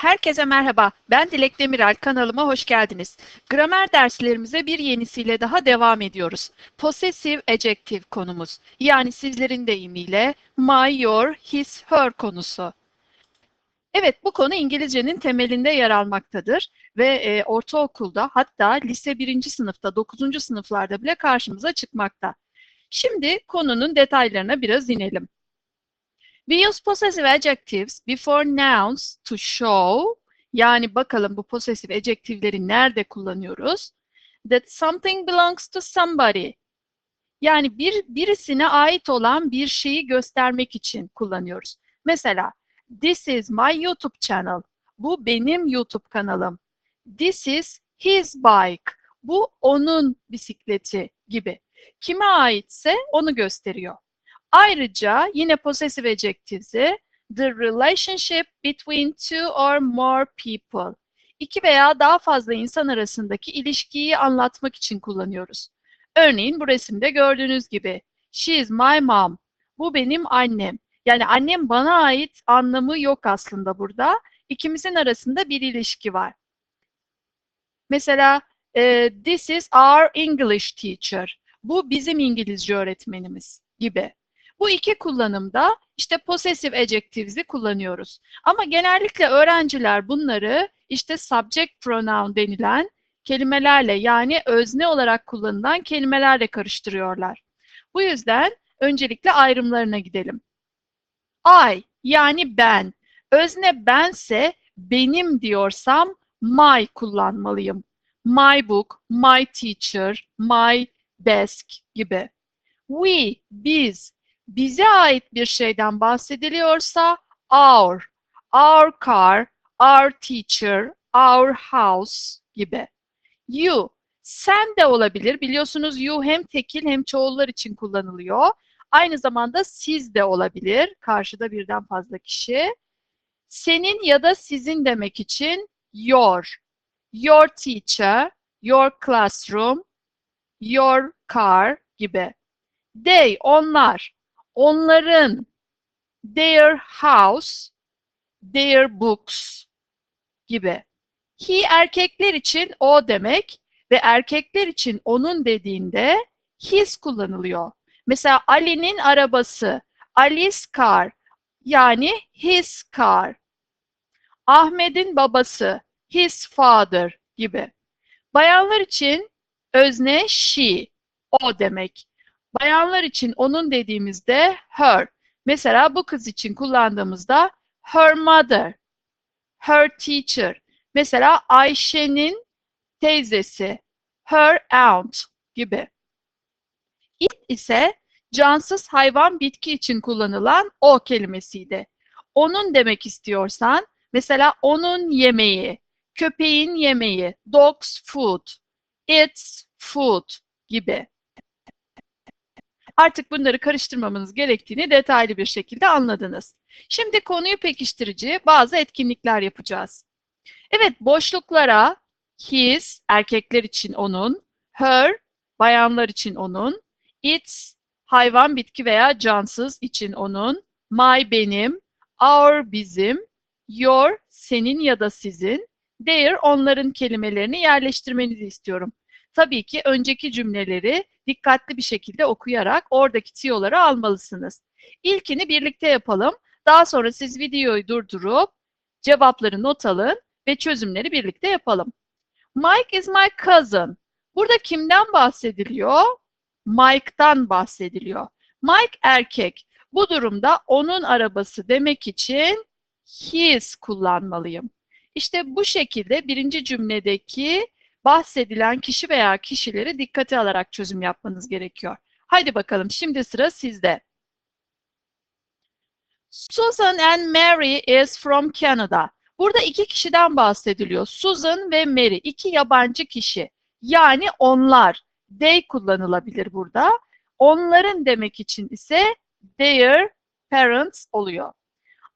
Herkese merhaba. Ben Dilek Demiral. Kanalıma hoş geldiniz. Gramer derslerimize bir yenisiyle daha devam ediyoruz. Possessive adjective konumuz. Yani sizlerin deyimiyle my, your, his, her konusu. Evet, bu konu İngilizcenin temelinde yer almaktadır ve e, ortaokulda hatta lise birinci sınıfta, dokuzuncu sınıflarda bile karşımıza çıkmakta. Şimdi konunun detaylarına biraz inelim. We use possessive adjectives before nouns to show, yani bakalım bu possessive adjective'leri nerede kullanıyoruz? That something belongs to somebody. Yani bir birisine ait olan bir şeyi göstermek için kullanıyoruz. Mesela This is my YouTube channel. Bu benim YouTube kanalım. This is his bike. Bu onun bisikleti gibi. Kime aitse onu gösteriyor. Ayrıca yine possessive adjectives'i the relationship between two or more people. İki veya daha fazla insan arasındaki ilişkiyi anlatmak için kullanıyoruz. Örneğin bu resimde gördüğünüz gibi she is my mom. Bu benim annem. Yani annem bana ait anlamı yok aslında burada. İkimizin arasında bir ilişki var. Mesela e, this is our English teacher. Bu bizim İngilizce öğretmenimiz gibi. Bu iki kullanımda işte possessive adjectives'i kullanıyoruz. Ama genellikle öğrenciler bunları işte subject pronoun denilen kelimelerle yani özne olarak kullanılan kelimelerle karıştırıyorlar. Bu yüzden öncelikle ayrımlarına gidelim. I yani ben. Özne bense benim diyorsam my kullanmalıyım. My book, my teacher, my desk gibi. We, biz, bize ait bir şeyden bahsediliyorsa our, our car, our teacher, our house gibi. You, sen de olabilir. Biliyorsunuz you hem tekil hem çoğullar için kullanılıyor. Aynı zamanda siz de olabilir. Karşıda birden fazla kişi. Senin ya da sizin demek için your. Your teacher, your classroom, your car gibi. They, onlar. Onların, their house, their books gibi. He erkekler için o demek ve erkekler için onun dediğinde his kullanılıyor. Mesela Ali'nin arabası, Ali's car yani his car. Ahmet'in babası, his father gibi. Bayanlar için özne she, o demek. Bayanlar için onun dediğimizde her. Mesela bu kız için kullandığımızda her mother, her teacher. Mesela Ayşe'nin teyzesi, her aunt gibi. It ise cansız hayvan bitki için kullanılan o kelimesiydi. Onun demek istiyorsan mesela onun yemeği, köpeğin yemeği, dog's food, its food gibi. Artık bunları karıştırmamanız gerektiğini detaylı bir şekilde anladınız. Şimdi konuyu pekiştirici bazı etkinlikler yapacağız. Evet, boşluklara his, erkekler için onun, her, bayanlar için onun, its, hayvan, bitki veya cansız için onun, my, benim, our, bizim, your, senin ya da sizin, their, onların kelimelerini yerleştirmenizi istiyorum. Tabii ki önceki cümleleri dikkatli bir şekilde okuyarak oradaki tiyoları almalısınız. İlkini birlikte yapalım. Daha sonra siz videoyu durdurup cevapları not alın ve çözümleri birlikte yapalım. Mike is my cousin. Burada kimden bahsediliyor? Mike'dan bahsediliyor. Mike erkek. Bu durumda onun arabası demek için his kullanmalıyım. İşte bu şekilde birinci cümledeki bahsedilen kişi veya kişileri dikkate alarak çözüm yapmanız gerekiyor. Haydi bakalım şimdi sıra sizde. Susan and Mary is from Canada. Burada iki kişiden bahsediliyor. Susan ve Mary. iki yabancı kişi. Yani onlar. They kullanılabilir burada. Onların demek için ise their parents oluyor.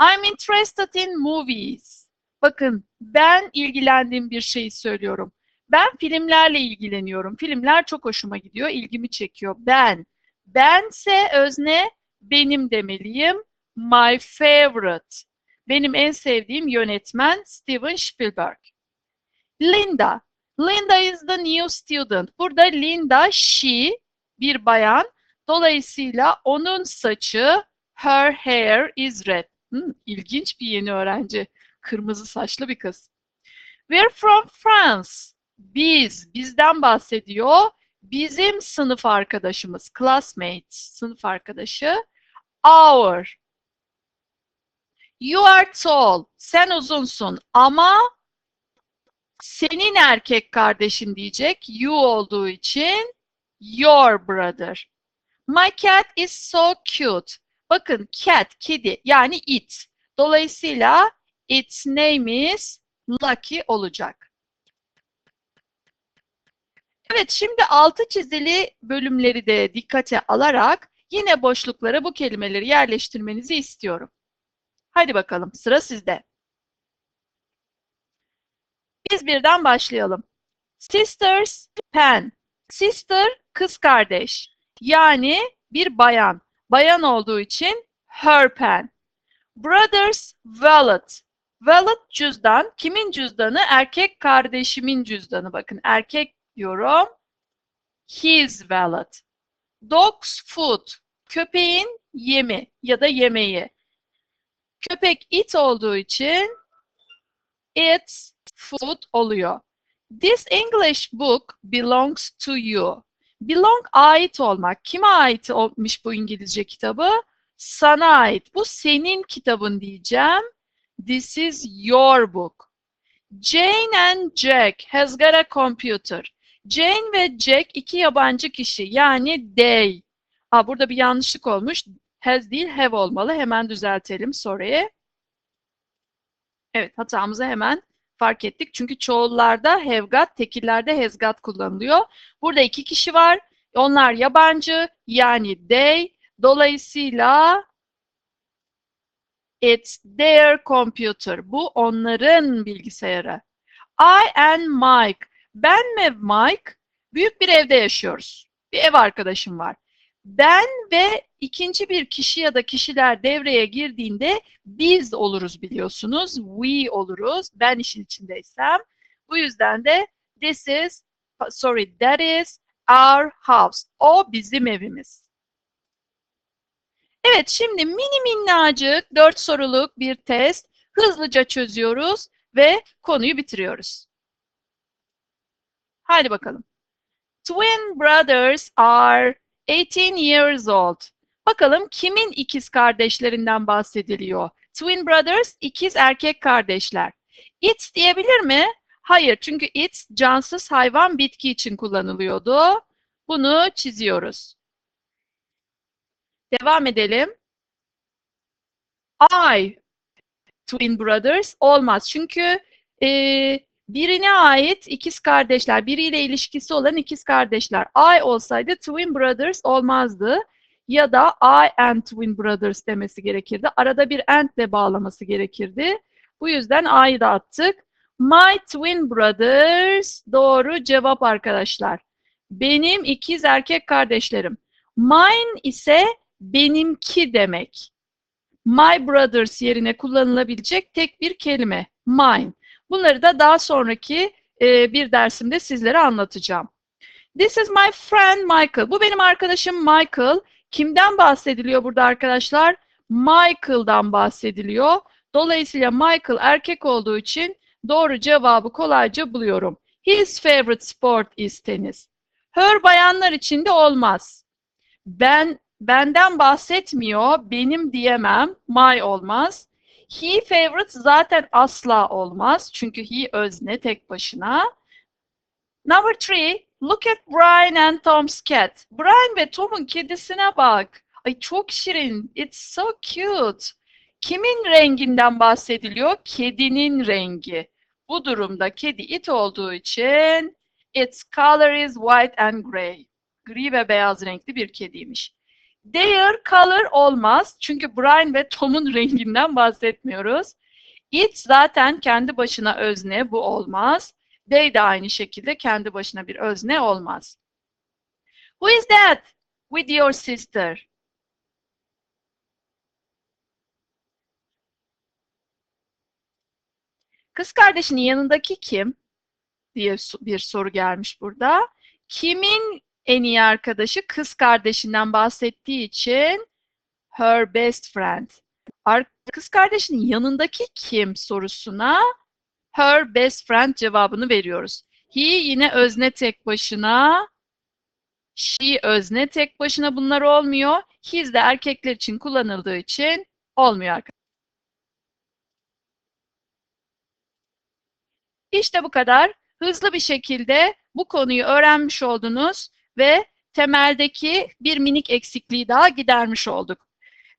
I'm interested in movies. Bakın ben ilgilendiğim bir şeyi söylüyorum. Ben filmlerle ilgileniyorum. Filmler çok hoşuma gidiyor, ilgimi çekiyor. Ben. Bense özne benim demeliyim. My favorite. Benim en sevdiğim yönetmen Steven Spielberg. Linda. Linda is the new student. Burada Linda, she, bir bayan. Dolayısıyla onun saçı, her hair is red. Hmm, ilginç bir yeni öğrenci. Kırmızı saçlı bir kız. We're from France. Biz, bizden bahsediyor. Bizim sınıf arkadaşımız, classmate, sınıf arkadaşı. Our. You are tall. Sen uzunsun ama senin erkek kardeşin diyecek. You olduğu için your brother. My cat is so cute. Bakın cat, kedi yani it. Dolayısıyla its name is Lucky olacak. Evet şimdi altı çizili bölümleri de dikkate alarak yine boşluklara bu kelimeleri yerleştirmenizi istiyorum. Hadi bakalım sıra sizde. Biz birden başlayalım. Sisters pen. Sister kız kardeş. Yani bir bayan. Bayan olduğu için her pen. Brothers wallet. Wallet cüzdan. Kimin cüzdanı? Erkek kardeşimin cüzdanı. Bakın erkek diyorum. His wallet. Dog's food. Köpeğin yemi ya da yemeği. Köpek it olduğu için its food oluyor. This English book belongs to you. Belong ait olmak. Kime ait olmuş bu İngilizce kitabı? Sana ait. Bu senin kitabın diyeceğim. This is your book. Jane and Jack has got a computer. Jane ve Jack iki yabancı kişi yani they. Aa, burada bir yanlışlık olmuş. Has değil have olmalı. Hemen düzeltelim soruyu. Evet hatamızı hemen fark ettik. Çünkü çoğullarda have got, tekillerde has got kullanılıyor. Burada iki kişi var. Onlar yabancı yani they. Dolayısıyla it's their computer. Bu onların bilgisayarı. I and Mike. Ben ve Mike büyük bir evde yaşıyoruz. Bir ev arkadaşım var. Ben ve ikinci bir kişi ya da kişiler devreye girdiğinde biz oluruz biliyorsunuz. We oluruz. Ben işin içindeysem. Bu yüzden de this is, sorry, that is our house. O bizim evimiz. Evet şimdi mini minnacık dört soruluk bir test hızlıca çözüyoruz ve konuyu bitiriyoruz. Haydi bakalım. Twin brothers are 18 years old. Bakalım kimin ikiz kardeşlerinden bahsediliyor? Twin brothers, ikiz erkek kardeşler. It diyebilir mi? Hayır, çünkü it cansız hayvan bitki için kullanılıyordu. Bunu çiziyoruz. Devam edelim. I, twin brothers olmaz. Çünkü e, birine ait ikiz kardeşler, biriyle ilişkisi olan ikiz kardeşler. I olsaydı twin brothers olmazdı. Ya da I and twin brothers demesi gerekirdi. Arada bir and ile bağlaması gerekirdi. Bu yüzden I'yı da attık. My twin brothers doğru cevap arkadaşlar. Benim ikiz erkek kardeşlerim. Mine ise benimki demek. My brothers yerine kullanılabilecek tek bir kelime. Mine. Bunları da daha sonraki e, bir dersimde sizlere anlatacağım. This is my friend Michael. Bu benim arkadaşım Michael. Kimden bahsediliyor burada arkadaşlar? Michael'dan bahsediliyor. Dolayısıyla Michael erkek olduğu için doğru cevabı kolayca buluyorum. His favorite sport is tenis. Her bayanlar için de olmaz. Ben benden bahsetmiyor, benim diyemem, my olmaz. He favorite zaten asla olmaz. Çünkü he özne tek başına. Number three, look at Brian and Tom's cat. Brian ve Tom'un kedisine bak. Ay çok şirin. It's so cute. Kimin renginden bahsediliyor? Kedinin rengi. Bu durumda kedi it olduğu için its color is white and gray. Gri ve beyaz renkli bir kediymiş. Their color olmaz. Çünkü Brian ve Tom'un renginden bahsetmiyoruz. It zaten kendi başına özne, bu olmaz. They de aynı şekilde kendi başına bir özne olmaz. Who is that? With your sister. Kız kardeşinin yanındaki kim? diye bir soru gelmiş burada. Kimin en iyi arkadaşı? Kız kardeşinden bahsettiği için her best friend. Kız kardeşinin yanındaki kim sorusuna her best friend cevabını veriyoruz. He yine özne tek başına. She özne tek başına bunlar olmuyor. His de erkekler için kullanıldığı için olmuyor arkadaşlar. İşte bu kadar. Hızlı bir şekilde bu konuyu öğrenmiş oldunuz ve temeldeki bir minik eksikliği daha gidermiş olduk.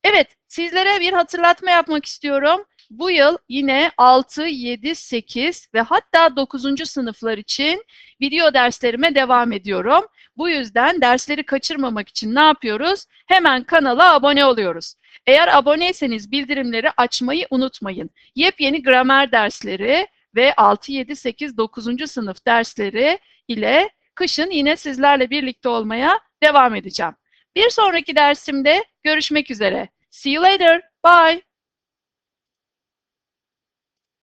Evet, sizlere bir hatırlatma yapmak istiyorum. Bu yıl yine 6, 7, 8 ve hatta 9. sınıflar için video derslerime devam ediyorum. Bu yüzden dersleri kaçırmamak için ne yapıyoruz? Hemen kanala abone oluyoruz. Eğer aboneyseniz bildirimleri açmayı unutmayın. Yepyeni gramer dersleri ve 6, 7, 8, 9. sınıf dersleri ile kışın yine sizlerle birlikte olmaya devam edeceğim. Bir sonraki dersimde görüşmek üzere. See you later. Bye.